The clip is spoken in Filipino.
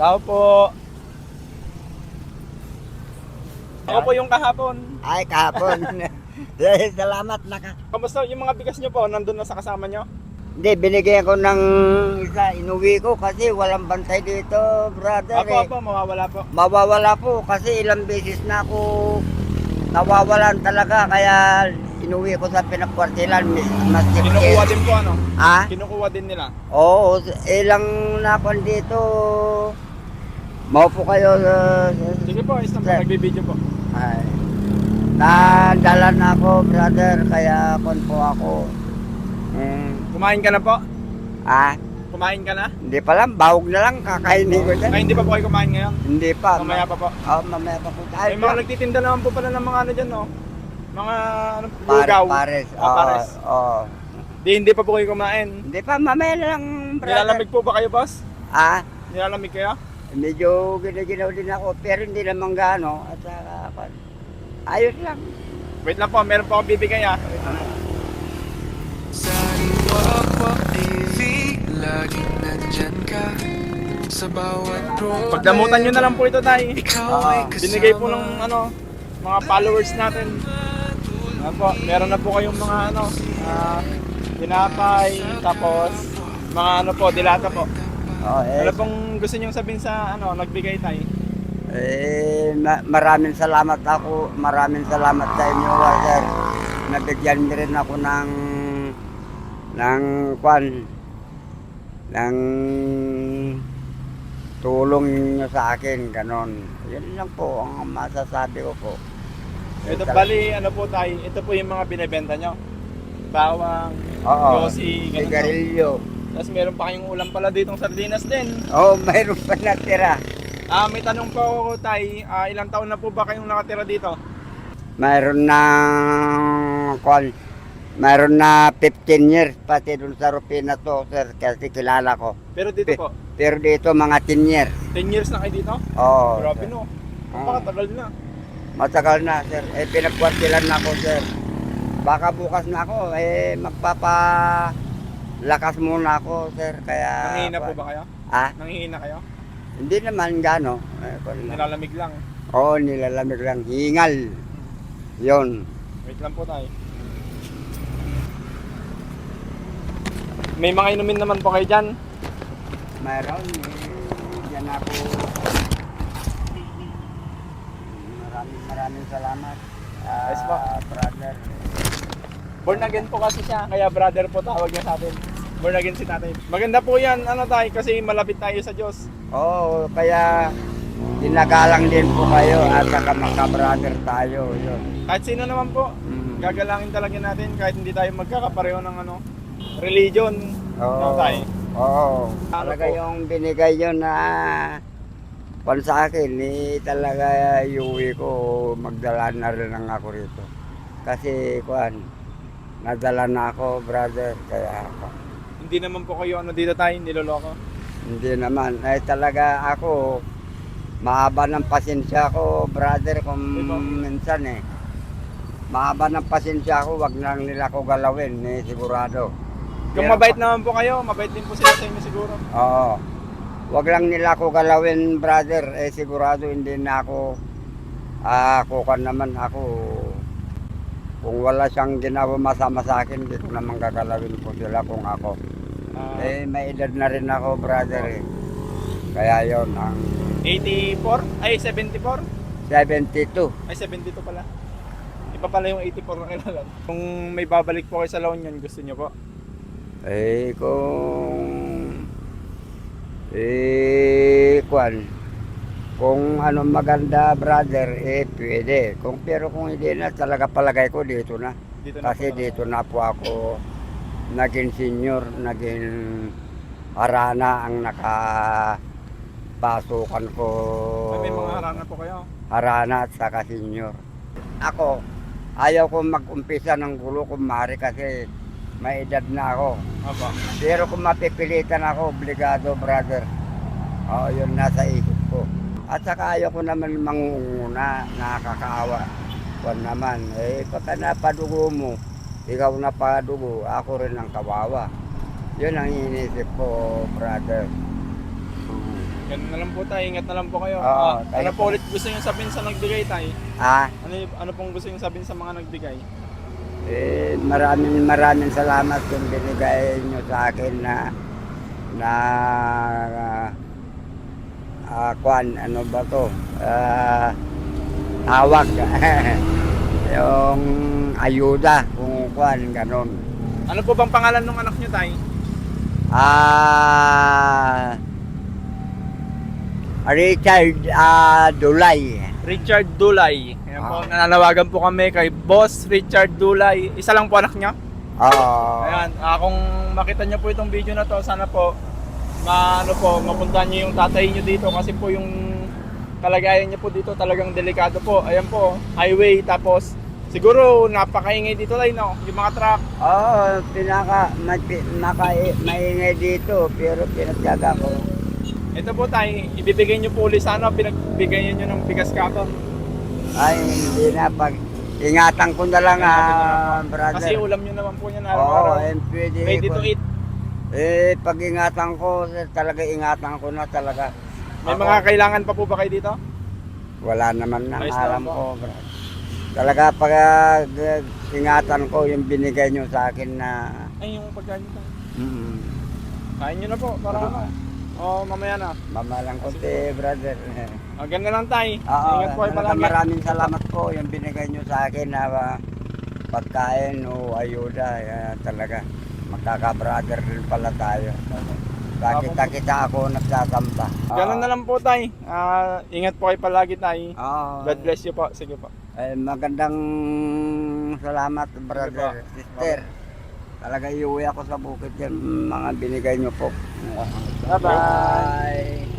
Tao po. Ako po yung kahapon. Ay, kahapon. Eh, Salamat naka. Kamusta yung mga bigas nyo po? Nandun na sa kasama nyo? Hindi, binigyan ko ng isa, inuwi ko kasi walang bantay dito, brother. Ako eh. po, mawawala po. Mawawala po kasi ilang beses na ako nawawalan talaga kaya inuwi ko sa pinakwartilan. Mas Kinukuha din po ano? Ha? Kinukuha din nila. Oo, ilang nakon dito. Maupo kayo. Uh, Sige po, isang Sir. nagbibideo po. ay, nadala na ako, brother, kaya kon po ako. Mm, Kumain ka na po? ah, Kumain ka na? hindi pa lang, bahog na lang, kakainin ko dyan. Ay, hindi pa po kayo kumain ngayon? Hindi pa. Mamaya pa po. Oh, mamaya pa po. Ay, May mga nagtitinda naman po pala ng mga ano dyan, no? Mga ano, lugaw. pares. Ah, pares. Oo. oo. Di, hindi pa po kayo kumain. Hindi pa, mamaya na lang, brother. Nilalamig po ba kayo, boss? Ah, Nilalamig kayo? Medyo ginaginaw din ako, pero hindi naman gaano. At saka, kon- ayos lang. Wait lang po, meron po akong bibigay ah. Sa Iwawa TV, laging nandyan ka Sa bawat progress Pagdamutan nyo na lang po ito, tay. Ikaw ay kasama Binigay po ng ano, mga followers natin. Ano po, meron na po kayong mga ano, uh, tinapay, tapos mga ano po, dilata po. Oh, eh, Ano pong gusto nyo sabihin sa ano, nagbigay tayo? eh, ma- maraming salamat ako, maraming salamat sa inyo, Walter. Nabigyan niyo rin ako ng, ng, kwan, ng tulong niyo sa akin, ganon. Yan lang po ang masasabi ko po. Ito bali, ano po tayo, ito po yung mga binebenta nyo. Bawang, Oo, yosi, ganun po. sigarilyo. Tapos meron pa kayong ulam pala ditong sardinas din. Oo, oh, mayroon pa natira. Ah, may tanong po ako, tay. Ah, ilang taon na po ba kayong nakatira dito? Mayroon na, kwan, mayroon na 15 years pati dun sa Rupina to, sir, kasi kilala ko. Pero dito po, Pero dito mga 10 years. 10 years na kayo dito? Oo. Grabe sir. no. Napakatagal na. Matagal na, sir. Eh, pinagkwartilan na ako, sir. Baka bukas na ako, eh, magpapa lakas muna ako, sir. Kaya... Nangihina po ba kayo? Ah, Nangihina kayo? hindi naman gano. Eh. Nilalamig lang. Oo, nilalamig lang. Hingal. Yon. Wait lang po tayo. May mga inumin naman po kayo dyan. Mayroon. Eh, yan ako. Maraming maraming salamat. Ah, Yes po. brother. Born again po kasi siya, kaya brother po tawag niya sa atin. Born again si tatay. Maganda po yan, ano tayo, kasi malapit tayo sa Diyos. Oo, kaya dinagalang din po kayo at saka maka-brother tayo. Yun. Kahit sino naman po, Mm. gagalangin talaga natin kahit hindi tayo magkakapareho ng ano, religion. Ano tayo? Oo. Ano Talaga po? yung binigay yun na pan sa akin, eh, talaga iuwi ko, magdala na rin lang ako rito. Kasi, kuan, nadala na ako, brother, kaya ako. Hindi naman po kayo ano dito tayo, niloloko. Hindi naman, eh talaga ako, mahaba ng pasensya ko, brother, kung Ito. minsan eh. Mahaba ng pasensya ko, wag lang nila ko galawin, eh, sigurado. Kung Pero mabait naman po kayo, mabait din po sila sa inyo siguro. Oo. Wag lang nila ako galawin, brother. Eh sigurado hindi na ako ah kukan naman ako. Kung wala siyang ginawa masama sa akin, hindi ko naman gagalawin ko sila kung ako. Ah, Eh may edad na rin ako, brother. Eh. Kaya yon ang 84? Ay, 74? 72. Ay, 72 pala. Iba pala yung 84 na kilala. Kung may babalik po kayo sa La Union, gusto niyo po? Eh kung eh kwan kung ano maganda brother eh pwede kung pero kung hindi na talaga palagay ko dito na Dito na Kasi po. dito na po ako naging senior, naging harana ang nakapasukan ko. May, may mga harana po kayo. Harana at saka senior. Ako, ayaw ko mag-umpisa ng gulo kung maaari kasi may edad na ako. Opo. Pero kung mapipilitan ako, obligado brother. Oo, yun nasa isip ko. At saka ayaw ko naman mangunguna, nakakaawa. Kung naman, eh, pagka napadugo mo, ikaw napadugo, ako rin ang kawawa. Yun ang inisip ko, brother. Ganun na lang po tayo. Ingat na lang po kayo. Oo, Ah, tayo ano po po. ulit gusto nyo sabihin sa nagbigay tayo? Ah, Ano, y- ano pong gusto nyo sabihin sa mga nagbigay? eh, maraming maraming salamat yung binigay nyo sa akin na na ah, kwan, ano ba to? Ah, hawak. yung ayuda, kung kwan, ganon. Ano po bang pangalan ng anak nyo tayo? Ah, Richard ah, Dulay. Richard Dulay. Ayan po, Ah. nananawagan po kami kay Boss Richard Dulay. Isa lang po anak niya. Oo. Ayan, ah, kung makita niyo po itong video na to, sana po ma ano po, mapuntahan niyo yung tatay niyo dito kasi po yung kalagayan niyo po dito talagang delikado po. Ayan po, highway tapos siguro napakaingay dito tayo no, yung mga truck. Oo, pinaka, may, naka, maingay dito, pero pinagtyaga ko. Ito po tayo, ibibigay niyo po ulit sana, pinagbigay niyo ng bigas katon. Ay, hindi na, pag, ingatan ko na lang, ah, brother. Kasi ulam niyo naman po niya na Oo, araw-araw. eh, pwede. Ready to eat. Eh, pag ingatan ko, talaga ingatan ko na talaga. May Ako, mga kailangan pa po ba kayo dito? Wala naman na alam ko, brother. Talaga, pag g- ingatan ko yung binigay nyo sa akin na, Ay, yung pagkain niyo tayo. mm, Kain niyo na po, para ano. Oo, mamaya na. mamalang konti, brother. Ah, ganda lang tayo. Oo, Ingat po talaga maraming salamat po yung binigay nyo sa akin na ah, pagkain o ayuda. eh, talaga, magkaka-brother din pala tayo. Nakita-kita ako nagsasamba. Ganun na lang po tayo. Ah, ingat po kayo palagi tayo. Oo. God bless you po. Sige po. Eh, magandang salamat, brother, sister. Talaga iuwi ako sa bukid yan, mga binigay nyo po. Bye-bye. Bye.